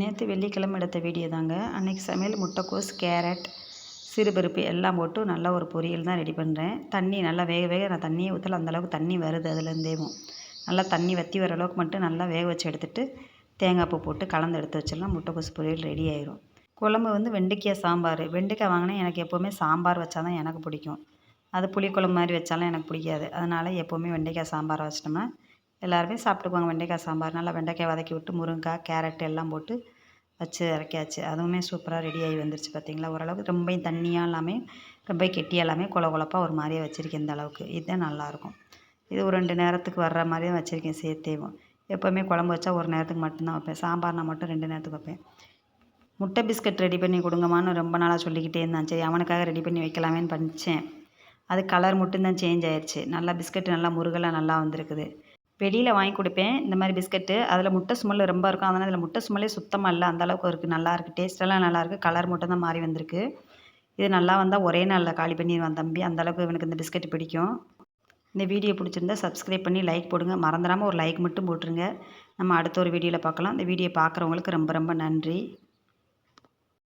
நேற்று வெள்ளிக்கிழமை எடுத்த வீடியோ தாங்க. அன்றைக்கி சமையல் முட்டைக்கோஸ் கேரட் சிறுபருப்பு எல்லாம் போட்டு நல்லா ஒரு பொரியல் தான் ரெடி பண்ணுறேன் தண்ணி நல்லா வேக வேக நான் தண்ணியை ஊற்றல அந்தளவுக்கு தண்ணி வருது அதுலேருந்தேவும் நல்லா தண்ணி வற்றி வர அளவுக்கு மட்டும் நல்லா வேக வச்சு எடுத்துகிட்டு தேங்காய் பூ போட்டு கலந்து எடுத்து வச்சிடலாம். முட்டைக்கோஸ் பொரியல் ரெடி ஆயிரும். குழம்பு வந்து வெண்டைக்காய் சாம்பார். வெண்டைக்காய் வாங்கினா எனக்கு எப்போவுமே சாம்பார் வச்சா தான் எனக்கு பிடிக்கும். அது புளிக்குழம்பு மாதிரி வச்சாலும் எனக்கு பிடிக்காது. அதனால் எப்போவுமே வெண்டைக்காய் சாம்பார் வச்சிட்டோம்னா எல்லாருமே சாப்பிட்டுக்குவாங்க வெண்டைக்காய் சாம்பார். நல்லா வெண்டைக்காய் வதக்கி விட்டு முருங்கைக்காய் கேரட் எல்லாம் போட்டு வச்சு இறக்கியாச்சு. அதுவுமே சூப்பராக ரெடி ஆகி வந்துருச்சு பார்த்திங்களா ஓரளவுக்கு ரொம்ப தண்ணியாக எல்லாமே ரொம்ப கெட்டியாக எல்லாமே கொல குழப்பாக ஒரு மாதிரியே வச்சுருக்கேன் இந்த அளவுக்கு. இதுதான் நல்லாயிருக்கும். இது ஒரு ரெண்டு நேரத்துக்கு வர்ற மாதிரி வச்சுருக்கேன் சேர்த்தேவும் எப்போவுமே குழம்பு வச்சா ஒரு நேரத்துக்கு மட்டும்தான் வைப்பேன். சாம்பார்னா மட்டும் ரெண்டு நேரத்துக்கு வைப்பேன். முட்டை பிஸ்கட் ரெடி பண்ணி கொடுங்கம்மான்னு ரொம்ப நாளாக சொல்லிக்கிட்டே இருந்தான். சரி அவனுக்காக ரெடி பண்ணி வைக்கலாமேன்னு பண்ணிச்சேன். அது கலர் மட்டும்தான் சேஞ்ச் ஆயிடுச்சு நல்லா பிஸ்கட் நல்லா முருகலாக நல்லா வந்திருக்குது. வெளியில் வாங்கி கொடுப்பேன். இந்த மாதிரி பிஸ்கட்டு. அதில் முட்டை ஸ்மெல் ரொம்ப இருக்கும். அதனால் அதில் முட்டை ஸ்மெல்லே சுத்தமாக இல்லை. அந்தளவுக்கு இருக்குது நல்லாயிருக்கு டேஸ்ட்டெல்லாம் நல்லாயிருக்கு கலர் மட்டும் தான் மாறி வந்திருக்கு. இது நல்லா வந்தால் ஒரே நாளில் காலி பண்ணிடுவான் தம்பி. அந்தளவுக்கு இவனுக்கு இந்த பிஸ்கட் பிடிக்கும். இந்த வீடியோ பிடிச்சிருந்தா சப்ஸ்கிரைப் பண்ணி லைக் போடுங்க. மறந்துடாமல் ஒரு லைக் மட்டும் போட்டுருங்க. நம்ம அடுத்த ஒரு வீடியோவில் பார்க்கலாம். இந்த வீடியோ பார்க்குறவங்களுக்கு ரொம்ப ரொம்ப நன்றி.